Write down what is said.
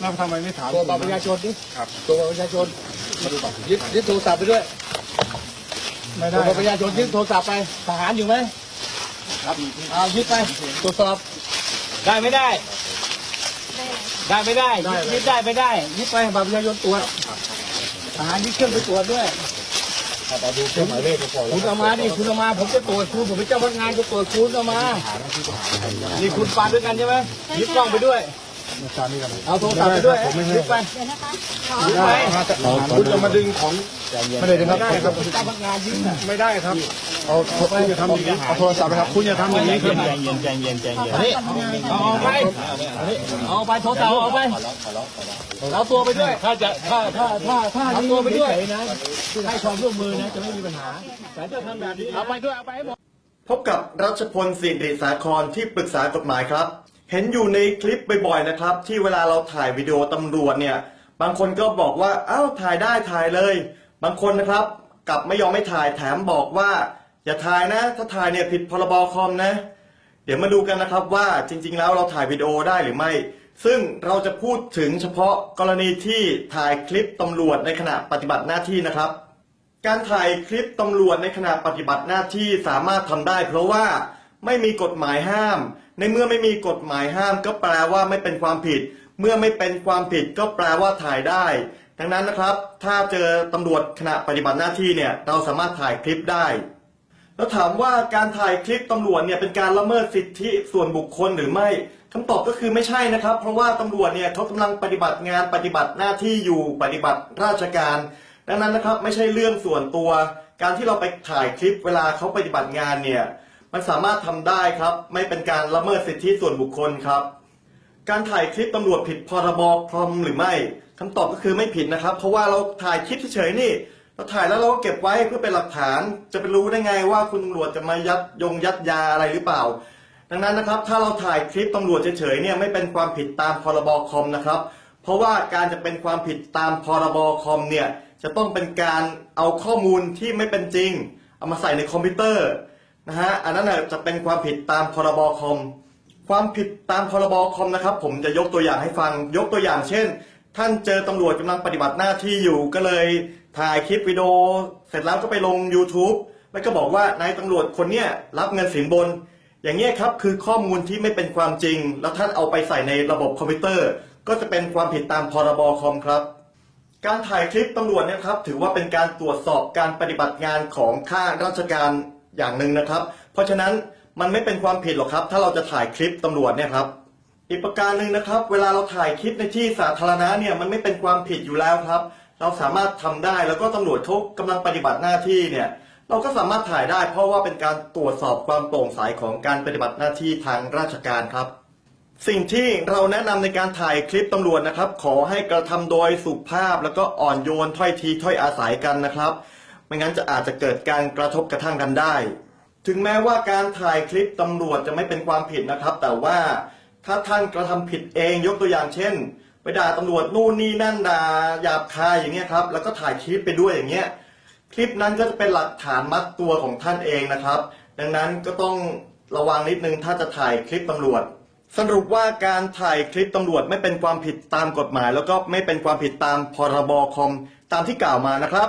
แล้วทำไมไม่ถามตัวบัตรประชาชนดิครับตัวบัตรประชาชนยึดยึดโทรศัพท์ไปด้วยไม่ตัได้วบัตรประชาชนยึดโทรศัพท์ไปทหารอยู่ไหมครับเอายึดไปตรวจสอบได้ไม่ได้ ได้ไม่ได้ยึดยึดได้ไม่ได้ยึดไปบัตรประชาชนตรวจทหารยึดเครื่องไปตรวจด้วยดูเครื่องหมายเลขก็พอแล้วคุณเอามาดิคุณเอามาผมจะตรวจคุณผมเป็นเจ้าพนักงานจะตรวจคุณเอามานี่คุณปาด้วยกันใช่ไหมยึดกล้องไปด้วย อาจารย์นี่กันเอาโทรศัพท์ไปด้วยผมไม่ให้ยึดไปเดี๋ยวนะคะยึดไปคุณจะมาดึงของไม่ได้นะครับไม่ได้ครับเจ้าพนักงานยึดน่ะไม่ได้ครับเอาคุณอย่าทำอย่างนี้เอาโทรศัพท์ไปครับคุณอย่าทำอย่างนี้ครับนี่เอาออกไปเอาออกไปโทรศัพท์เอาออกไปเอาตัวไปด้วยถ้าจะถ้าถ้าถ้าถ้าเอาตัวไปด้วยนะให้ความร่วมมือนะจะไม่มีปัญหาแต่ถ้าทำแบบนี้เอาไปด้วยเอาไปให้หมดพบกับรัชพลสิริสาครที่ปรึกษากฎหมายครับ เห็นอยู่ในคลิปบ่อยๆนะครับ ที่เวลาเราถ่ายวิดีโอตำรวจเนี่ย บางคนก็บอกว่าอ้าวถ่ายได้ถ่ายเลย บางคนนะครับ กลับไม่ยอมไม่ถ่ายแถมบอกว่า อย่าถ่ายนะ ถ้าถ่ายเนี่ยผิดพรบคอมนะ เดี๋ยวมาดูกันนะครับว่าจริง ๆ แล้วเราถ่ายวิดีโอได้หรือไม่ ซึ่งเราจะพูดถึงเฉพาะกรณีที่ถ่ายคลิปตำรวจในขณะปฏิบัติหน้าที่นะครับ การถ่ายคลิปตำรวจในขณะปฏิบัติหน้าที่สามารถทำได้ เพราะว่าไม่มีกฎหมายห้าม ในเมื่อไม่มีกฎหมายห้ามก็แปลว่าไม่เป็นความผิด เมื่อไม่เป็นความผิดก็แปลว่าถ่ายได้ดังนั้นนะครับ ถ้าเจอตำรวจขณะปฏิบัติหน้าที่เนี่ย เราสามารถถ่ายคลิปได้ แล้วถามว่าการถ่ายคลิปตำรวจเนี่ยเป็นการละเมิดสิทธิส่วนบุคคลหรือไม่คำตอบก็คือไม่ใช่นะครับ เพราะว่าตำรวจเนี่ยเขากำลังปฏิบัติงานปฏิบัติหน้าที่อยู่ปฏิบัติราชการ ดังนั้นนะครับไม่ใช่เรื่องส่วนตัว การที่เราไปถ่ายคลิปเวลาเขาปฏิบัติงานเนี่ย มันสามารถทำได้ครับ ไม่เป็นการละเมิดสิทธิส่วนบุคคลครับ การถ่ายคลิปตำรวจผิดพรบคอมหรือไม่คำตอบก็คือไม่ผิดนะครับ เพราะว่าเราถ่ายคลิปเฉยๆนี่เราถ่ายแล้วเราก็เก็บไว้เพื่อเป็นหลักฐาน จะไปรู้ได้ไงว่าคุณตำรวจจะมายัดยงยัดยาอะไรหรือเปล่า ดังนั้นนะครับ ถ้าเราถ่ายคลิปตำรวจเฉยๆเนี่ยไม่เป็นความผิดตามพรบคอมนะครับเพราะว่าการจะเป็นความผิดตามพรบคอมเนี่ยจะต้องเป็นการเอาข้อมูลที่ไม่เป็นจริง เอามาใส่ในคอมพิวเตอร์ นะฮะอันนั้นจะเป็นความผิดตามพรบคอม ความผิดตามพรบคอมนะครับ ผมจะยกตัวอย่างให้ฟังยกตัวอย่างเช่น ท่านเจอตำรวจกำลังปฏิบัติหน้าที่อยู่ก็เลยถ่ายคลิปวิดีโอ เสร็จแล้วก็ไปลง YouTube แล้วก็บอกว่านายตำรวจคนเนี้ยรับเงินสินบน อย่างเงี้ยครับคือข้อมูลที่ไม่เป็นความจริง แล้วท่านเอาไปใส่ในระบบคอมพิวเตอร์ ก็จะเป็นความผิดตามพรบคอมครับการถ่ายคลิปตำรวจเนี่ยครับถือว่าเป็นการตรวจสอบการปฏิบัติงานของข้าราชการ อย่างหนึ่งนะครับ เพราะฉะนั้นมันไม่เป็นความผิดหรอกครับ ถ้าเราจะถ่ายคลิปตำรวจเนี่ยครับ อีกประการหนึ่งนะครับ เวลาเราถ่ายคลิปในที่สาธารณะเนี่ยมันไม่เป็นความผิดอยู่แล้วครับ เราสามารถทำได้แล้วก็ตำรวจเขากำลังปฏิบัติหน้าที่เนี่ยเราก็สามารถถ่ายได้ เพราะว่าเป็นการตรวจสอบความโปร่งใสของการปฏิบัติหน้าที่ทางราชการครับ สิ่งที่เราแนะนำในการถ่ายคลิปตำรวจนะครับ ขอให้กระทำโดยสุภาพแล้วก็อ่อนโยนถ้อยทีถ้อยอาศัยกันนะครับ ไม่งั้นจะอาจจะเกิดการกระทบกระทั่งกันได้ ถึงแม้ว่าการถ่ายคลิปตำรวจจะไม่เป็นความผิดนะครับ แต่ว่าถ้าท่านกระทำผิดเองยกตัวอย่างเช่น ไปด่าตำรวจนู่นนี่นั่นด่าหยาบคายอย่างเงี้ยครับ แล้วก็ถ่ายคลิปไปด้วยอย่างเงี้ยคลิปนั้นก็จะเป็นหลักฐานมัดตัวของท่านเองนะครับ ดังนั้นก็ต้องระวังนิดนึงถ้าจะถ่ายคลิปตำรวจ สรุปว่าการถ่ายคลิปตำรวจไม่เป็นความผิดตามกฎหมาย แล้วก็ไม่เป็นความผิดตามพรบคอมตามที่กล่าวมานะครับ